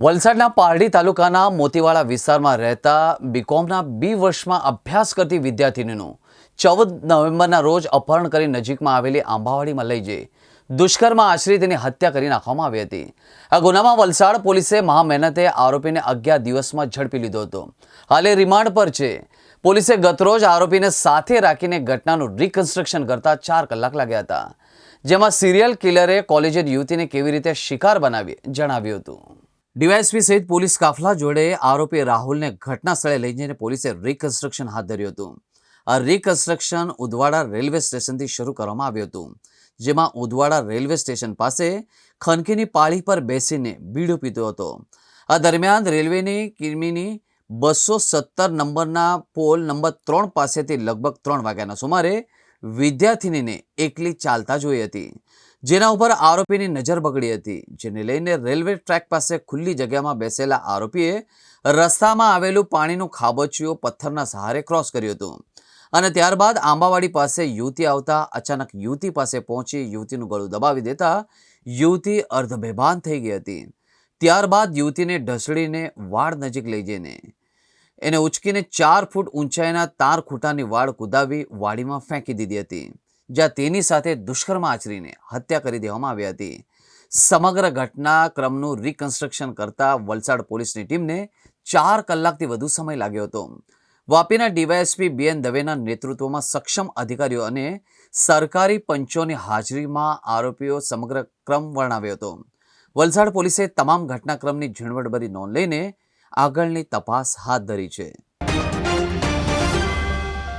વલસાડના પારડી તાલુકાના મોતીવાડા વિસ્તારમાં રહેતા બીકોમના બી વર્ષમાં અભ્યાસ કરતી વિદ્યાર્થીનીનું ચૌદ નવેમ્બરના રોજ અપહરણ કરી નજીકમાં આવેલી આંબાવાડીમાં લઈ જઈ દુષ્કર્મ આશરી તેની હત્યા કરી નાખવામાં આવી હતી. આ ગુનામાં વલસાડ પોલીસે મહામહેનતે આરોપીને અગિયાર દિવસમાં ઝડપી લીધો હતો. હાલે રિમાન્ડ પર છે. પોલીસે ગતરોજ આરોપીને સાથે રાખીને ઘટનાનું રિકન્સ્ટ્રક્શન કરતા ચાર કલાક લાગ્યા હતા. જેમાં સિરિયલ કિલરે કોલેજિયન યુવતીને કેવી રીતે શિકાર બનાવી જણાવ્યું હતું. ડીવાયએસપી સહિત પોલીસ કાફલા જોડે આરોપી રાહુલને ઘટના સ્થળે લઈ જઈને પોલીસે રિકન્સ્ટ્રક્શન હાથ ધર્યું હતું. આ રિકન્સ્ટ્રક્શન ઉદવાડા રેલવે સ્ટેશનથી શરૂ કરવામાં આવ્યું હતું. જેમાં ઉદવાડા રેલવે સ્ટેશન પાસે ખનકીની પાળી પર બેસીને બીડો પીતો હતો. આ દરમિયાન રેલવેની કિમીની બસો સત્તર નંબરના પોલ નંબર ત્રણ પાસેથી લગભગ ત્રણ વાગ્યાના સુમારે વિદ્યાર્થિનીને એકલી ચાલતા જોઈ હતી. જેના ઉપર આરોપીની નજર બગડી હતી, જેને લઈને રેલવે ટ્રેક પાસે ખુલ્લી જગ્યામાં બેસેલા આરોપીએ રસ્તામાં આવેલું પાણીનું ખાબોચિયું પથ્થરના સહારે ક્રોસ કર્યું હતું. અને ત્યારબાદ આંબાવાડી પાસે યુવતી આવતા અચાનક યુવતી પાસે પહોંચી યુવતીનું ગળું દબાવી દેતા યુવતી અર્ધબેભાન થઈ ગઈ હતી. ત્યારબાદ યુવતીને ઢસડીને વાડ નજીક લઈ જઈને એને ઉચકીને ચાર ફૂટ ઊંચાઈના તાર ખૂંટાની વાડ કુદાવી વાડીમાં ફેંકી દીધી હતી. જ્યાં તેની સાથે દુષ્કર્મ આચરીને હત્યા કરી દેવામાં આવી હતી. સમગ્ર ઘટનાક્રમનું રિકન્સ્ટ્રક્શન કરતા વલસાડ પોલીસની ટીમને ચાર કલાકથી વધુ સમય લાગ્યો હતો. વાપીના ડીવાયએસપી બીએન દવેના નેતૃત્વમાં સક્ષમ અધિકારીઓ અને સરકારી પંચોની હાજરીમાં આરોપીઓ સમગ્ર ક્રમ વર્ણવ્યો હતો. વલસાડ પોલીસે તમામ ઘટનાક્રમની ઝીણવટભરી નોંધ લઈને આગળની તપાસ હાથ ધરી છે.